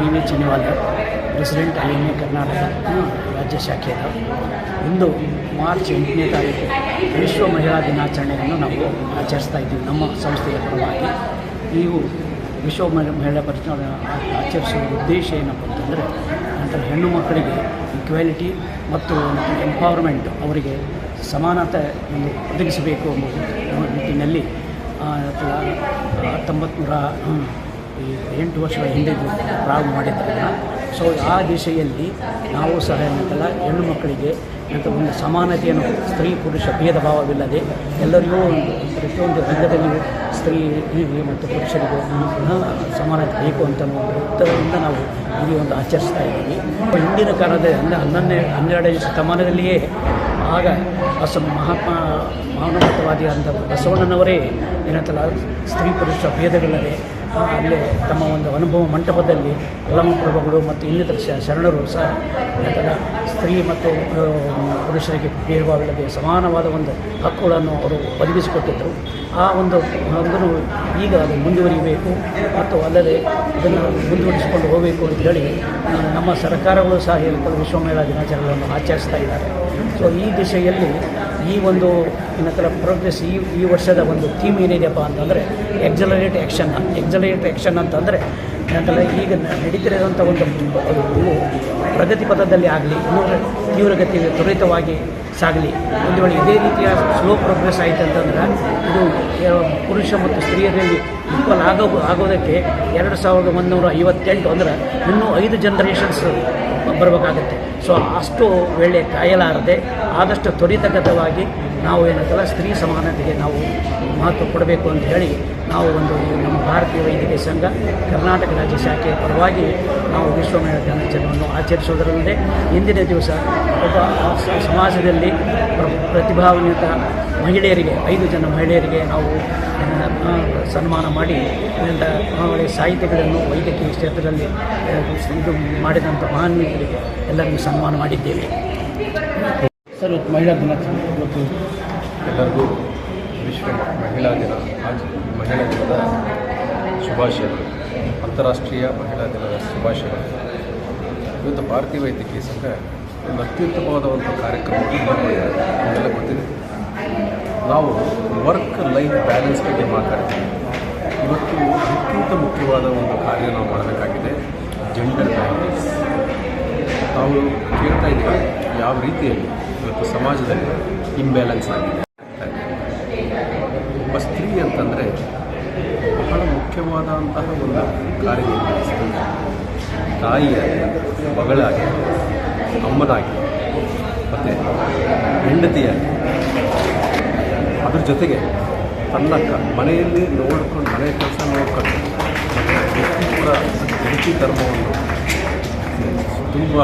ಶನಿವಾರ president I Karnataka ರಾಜ್ಯ ಶಾಖೆಯ ಇಂದು ಮಾರ್ಚ್ ಎಂಟನೇ ತಾರೀಕು ವಿಶ್ವ ಮಹಿಳಾ ದಿನಾಚರಣೆಯನ್ನು ನಾವು ಆಚರಿಸ್ತಾ ಇದ್ದೀವಿ ನಮ್ಮ ಸಂಸ್ಥೆಯ ಪರವಾಗಿ. ನೀವು ವಿಶ್ವ ಮಹಿಳಾ ಪರಿಚಯ ಆಚರಿಸುವ ಉದ್ದೇಶ ಏನಪ್ಪ ಅಂತಂದರೆ, ನಂತರ ಹೆಣ್ಣು ಮಕ್ಕಳಿಗೆ ಇಕ್ವಾಲಿಟಿ ಮತ್ತು ಎಂಪವರ್ಮೆಂಟ್ ಅವರಿಗೆ ಸಮಾನತೆ ಒಂದು ಒದಗಿಸಬೇಕು ಎಂಬ ನಿಟ್ಟಿನಲ್ಲಿ ಹತ್ತೊಂಬತ್ತು ನೂರ ಈ ಎಂಟು ವರ್ಷಗಳ ಹಿಂದೆ ಪ್ರಾರಂಭ ಮಾಡಿದ್ದರಿಂದ ಸೊ ಆ ದಿಶೆಯಲ್ಲಿ ನಾವು ಸಹ ಏನಂತಲ್ಲ ಹೆಣ್ಣು ಮಕ್ಕಳಿಗೆ ಅಂತ ಒಂದು ಸಮಾನತೆಯನ್ನು ಸ್ತ್ರೀ ಪುರುಷ ಭೇದ ಭಾವವಿಲ್ಲದೆ ಎಲ್ಲರಿಗೂ ಒಂದು ಪ್ರತಿಯೊಂದು ರಂಗದಲ್ಲಿಯೂ ಸ್ತ್ರೀಗೆ ಮತ್ತು ಪುರುಷರಿಗೂ ಸಮಾನತೆ ಬೇಕು ಅಂತ ಒಂದು ಉತ್ತರದಿಂದ ನಾವು ಇಲ್ಲಿ ಒಂದು ಆಚರಿಸ್ತಾ ಇದ್ದೀವಿ. ಹಿಂದಿನ ಕಾಲದ ಹನ್ನೊಂದನೇ, ಹನ್ನೆರಡನೇ ಶತಮಾನದಲ್ಲಿಯೇ ಆಗ ಬಸ ಮಹಾತ್ಮ ಮಾನವತವಾದಿ ಅಂತ ಬಸವಣ್ಣನವರೇ ಏನಂತಲ್ಲ ಸ್ತ್ರೀ ಪುರುಷ ಭೇದವಿಲ್ಲದೆ ಅಲ್ಲೇ ತಮ್ಮ ಒಂದು ಅನುಭವ ಮಂಟಪದಲ್ಲಿ ಪ್ರಭುಗಳು ಮತ್ತು ಇನ್ನಿತರ ಶರಣರು ಸಹ ಏನಂತಲ್ಲ ಸ್ತ್ರೀ ಮತ್ತು ಪುರುಷರಿಗೆ ಭೇದಭಾವವಿಲ್ಲದೆ ಸಮಾನವಾದ ಒಂದು ಹಕ್ಕುಗಳನ್ನು ಅವರು ಒದಗಿಸಿಕೊಟ್ಟಿದ್ದರು. ಆ ಒಂದು ಒಂದು ಈಗ ಅದು ಮುಂದುವರಿಯಬೇಕು ಮತ್ತು ಅಲ್ಲದೆ ಇದನ್ನು ಮುಂದುವರಿಸಿಕೊಂಡು ಹೋಗಬೇಕು ಅಂತ ಹೇಳಿ ನಮ್ಮ ಸರ್ಕಾರಗಳು ಸಹ ಹೇಳಿಕೊಂಡು ವಿಶ್ವಮೇಳ ದಿನಾಚರಣೆಗಳನ್ನು ಆಚರಿಸ್ತಾ ಇದ್ದಾರೆ. ಸೊ ಈ ದಿಶೆಯಲ್ಲಿ ಈ ಒಂದು ಏನಂತಾರೆ ಪ್ರೋಗ್ರೆಸ್ ಈ ಈ ವರ್ಷದ ಒಂದು ಥೀಮ್ ಏನಿದೆಯಪ್ಪ ಅಂತಂದರೆ ಎಕ್ಸಲರೇಟ್ ಆ್ಯಕ್ಷನ್ ಎಕ್ಸಲರೇಟ್ ಆ್ಯಕ್ಷನ್ ಅಂತಂದರೆ ಯಾಕಂದರೆ ಈಗ ನಡೀತಿರೋದಂಥ ಒಂದು ಪ್ರಗತಿ ಪಥದಲ್ಲಿ ಆಗಲಿ, ಇನ್ನೂ ತೀವ್ರಗತಿ ತ್ವರಿತವಾಗಿ ಸಾಗಲಿ ಒಂದು ವೇಳೆ ಇದೇ ರೀತಿಯ ಸ್ಲೋ ಪ್ರೋಗ್ರೆಸ್ ಆಯಿತು ಅಂತಂದ್ರೆ ಇದು ಪುರುಷ ಮತ್ತು ಸ್ತ್ರೀಯರಲ್ಲಿ ಈಕ್ವಲ್ ಆಗೋ ಆಗೋದಕ್ಕೆ ಎರಡು ಸಾವಿರದ ಒಂದುನೂರ ಐವತ್ತೆಂಟು ಅಂದ್ರೆ ಇನ್ನೂ ಐದು ಜನ್ರೇಷನ್ಸ್ ಬರಬೇಕಾಗುತ್ತೆ. ಸೊ ಅಷ್ಟು ವೇಳೆ ಕಾಯಲಾರದೆ, ಆದಷ್ಟು ತ್ವರಿತಗತವಾಗಿ ನಾವು ಏನಂತಲ್ಲ, ಸ್ತ್ರೀ ಸಮಾನತೆಗೆ ನಾವು ಮಹತ್ವ ಕೊಡಬೇಕು ಅಂತ ಹೇಳಿ ನಾವು ಒಂದು ನಮ್ಮ ಭಾರತೀಯ ವೈದ್ಯಕೀಯ ಸಂಘ, ಕರ್ನಾಟಕ ರಾಜ್ಯ ಶಾಖೆಯ ಪರವಾಗಿ ನಾವು ವಿಶ್ವ ಮಹಿಳಾ ದಿನಾಚರಣೆಯನ್ನು ಆಚರಿಸುವುದರಲ್ಲದೆ, ಇಂದಿನ ದಿವಸ ಒಬ್ಬ ಸಮಾಜದಲ್ಲಿ ಪ್ರತಿಭಾನ್ವಿತ ಮಹಿಳೆಯರಿಗೆ, ಐದು ಜನ ಮಹಿಳೆಯರಿಗೆ ನಾವು ಸನ್ಮಾನ ಮಾಡಿ ಒಳ್ಳೆಯ ಸಾಹಿತ್ಯಗಳನ್ನು ವೈದ್ಯಕೀಯ ಕ್ಷೇತ್ರದಲ್ಲಿ ಇದು ಮಾಡಿದಂಥ ಮಹಾನ್ವೀಯರಿಗೆ ಎಲ್ಲರಿಗೂ ಸನ್ಮಾನ ಮಾಡಿದ್ದೇವೆ. ಸರ್, ಇವತ್ತು ಮಹಿಳಾ ದಿನ ಇವತ್ತು ಎಲ್ಲರಿಗೂ ವಿಶ್ವ ಮಹಿಳಾ ದಿನ ಮಹಿಳಾ ದಿನದ ಶುಭಾಶಯಗಳು ಅಂತಾರಾಷ್ಟ್ರೀಯ ಮಹಿಳಾ ದಿನದ ಶುಭಾಶಯಗಳು ಇವತ್ತು ಭಾರತೀಯ ವೈದ್ಯಕೀಯ ಸಂಘ ಒಂದು ಅತ್ಯುತ್ತಮವಾದ ಒಂದು ಕಾರ್ಯಕ್ರಮವನ್ನು ಗೊತ್ತಿದೆ ನಾವು ವರ್ಕ್ ಲೈಫ್ ಬ್ಯಾಲೆನ್ಸ್ ಬಗ್ಗೆ ಮಾತಾಡ್ತೀವಿ. ಇವತ್ತು ಅತ್ಯಂತ ಮುಖ್ಯವಾದ ಒಂದು ಕಾರ್ಯ ನಾವು ಮಾಡಬೇಕಾಗಿದೆ ಜೆಂಡರ್ ಬ್ಯಾಲೆನ್ಸ್ ನಾವು ಕೇಳ್ತಾ ಇದ್ದೀವಿ ಯಾವ ರೀತಿಯಲ್ಲಿ ಇವತ್ತು ಸಮಾಜದಲ್ಲಿ ಇಂಬ್ಯಾಲೆನ್ಸ್ ಆಗಿದೆ ಒಬ್ಬ ಸ್ತ್ರೀ ಅಂತಂದರೆ ಬಹಳ ಮುಖ್ಯವಾದಂತಹ ಒಂದು ಕಾರ್ಯ ತಾಯಿಯಾಗಿ ಮಗಳಾಗಿ, ಅಮ್ಮನಾಗಿ, ಮತ್ತು ಹೆಂಡತಿಯಾಗಿ. ಅದ್ರ ಜೊತೆಗೆ ತನ್ನ ಕ, ಮನೆಯಲ್ಲಿ ನೋಡ್ಕೊಂಡು ಮನೆಯ ಕೆಲಸ ನೋಡ್ಕೊಂಡು ವೃತ್ತಿಪರ ವೃತ್ತಿ ಧರ್ಮವನ್ನು ತುಂಬ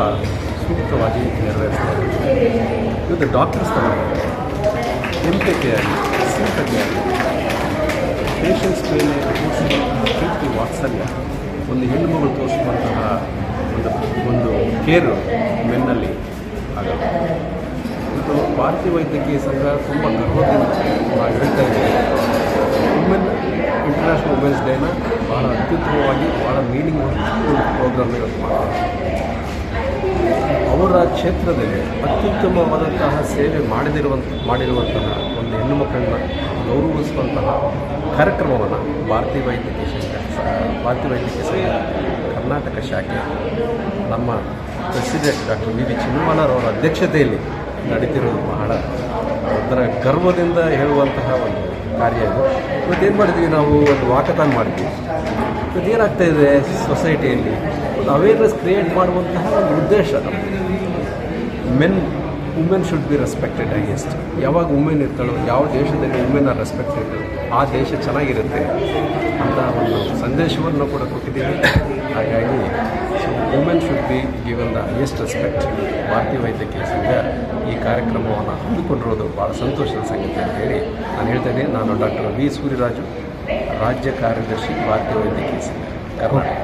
ಸೂಕ್ತವಾಗಿ ನೆರವೇರಿಸ್ತಾರೆ. ಇವತ್ತು ಡಾಕ್ಟರ್ಸ್ ತಗೊಂಡು ಎಂಪಿಕೆಯಾಗಿ ಸಿಂಪತಿಯಾಗಿ ಪೇಷಂಟ್ಸ್ ಮೇಲೆ ಪ್ರೀತಿ ವಾತ್ಸಲ್ಯ, ಒಂದು ಹೆಣ್ಣು ಮಗಳು ತೋರಿಸುವಂತಹ ಒಂದು ಒಂದು ಕೇರು ಮೆನ್ನಲ್ಲಿ ಆಗಲ್ಲ ಇವತ್ತು ಭಾರತೀಯ ವೈದ್ಯಕೀಯ ಸಂಘ ತುಂಬ ಗರ್ವದಿಂದ ನಾವು ಹೇಳ್ತಾ ಇದ್ದೀವಿ. ವುಮೆನ್ ಇಂಟರ್ನ್ಯಾಷನಲ್ ವುಮೆನ್ಸ್ ಡೇನ ಭಾಳ ಅತ್ಯುತ್ತಮವಾಗಿ ಭಾಳ ಮೀನಿಂಗ್ ಪ್ರೋಗ್ರಾಮ್ ಅವರ ಕ್ಷೇತ್ರದಲ್ಲಿ ಅತ್ಯುತ್ತಮವಾದಂತಹ ಸೇವೆ ಮಾಡದಿರುವಂಥ ಮಾಡಿರುವಂತಹ ಒಂದು ಹೆಣ್ಣು ಮಕ್ಕಳನ್ನ ಗೌರವಿಸುವಂತಹ ಕಾರ್ಯಕ್ರಮವನ್ನು ಭಾರತೀಯ ವೈದ್ಯಕೀಯ ಸಂಘ, ಭಾರತೀಯ ವೈದ್ಯಕೀಯ ಸಂಘ, ಕರ್ನಾಟಕ ಶಾಖೆ ನಮ್ಮ ಪ್ರೆಸಿಡೆಂಟ್ ಡಾಕ್ಟರ್ ವಿ ವಿ ಚಿನ್ನಮ್ಮನವರ ಅಧ್ಯಕ್ಷತೆಯಲ್ಲಿ ನಡೀತಿರೋದು ಬಹಳ ಒಂಥರ ಗರ್ವದಿಂದ ಹೇಳುವಂತಹ ಒಂದು ಕಾರ್ಯ ಇದು. ಏನು ಮಾಡಿದ್ವಿ ನಾವು? ಒಂದು ವಾಕಥಾನ್ ಮಾಡಿದ್ವಿ ಇವತ್ತು ಇದೆ ಸೊಸೈಟಿಯಲ್ಲಿ? ಒಂದು ಅವೇರ್ನೆಸ್ ಕ್ರಿಯೇಟ್ ಮಾಡುವಂತಹ ಒಂದು ಉದ್ದೇಶ men women should be respected highest ಯಾವಾಗ ವುಮೆನ್ ಇರ್ತಾಳೋ, ಯಾವ ದೇಶದಲ್ಲಿ ವುಮೆನ್ ಆರ್ ರೆಸ್ಪೆಕ್ಟೆಡ್ ಆ ದೇಶ ಚೆನ್ನಾಗಿರುತ್ತೆ ಅಂತ ಒಂದು ಸಂದೇಶವನ್ನು ಕೂಡ ಕೊಟ್ಟಿದ್ದೀವಿ. ಹಾಗಾಗಿ women should be given the highest respect ಭಾರತೀಯ ವೈದ್ಯಕೀಯ ಸಂಘ ಈ ಕಾರ್ಯಕ್ರಮವನ್ನು ಹಮ್ಮಿಕೊಂಡಿರೋದು ಭಾಳ ಸಂತೋಷದ ಸಂಗತಿ ಅಂತ ಹೇಳಿ ನಾನು ಹೇಳ್ತೇನೆ. ನಾನು ಡಾಕ್ಟರ್ ವಿ ಸೂರ್ಯರಾಜು, ರಾಜ್ಯ ಕಾರ್ಯದರ್ಶಿ ಭಾರತೀಯ ವೈದ್ಯಕೀಯ ಸಂಘ ಕರ್ನಾಟಕ.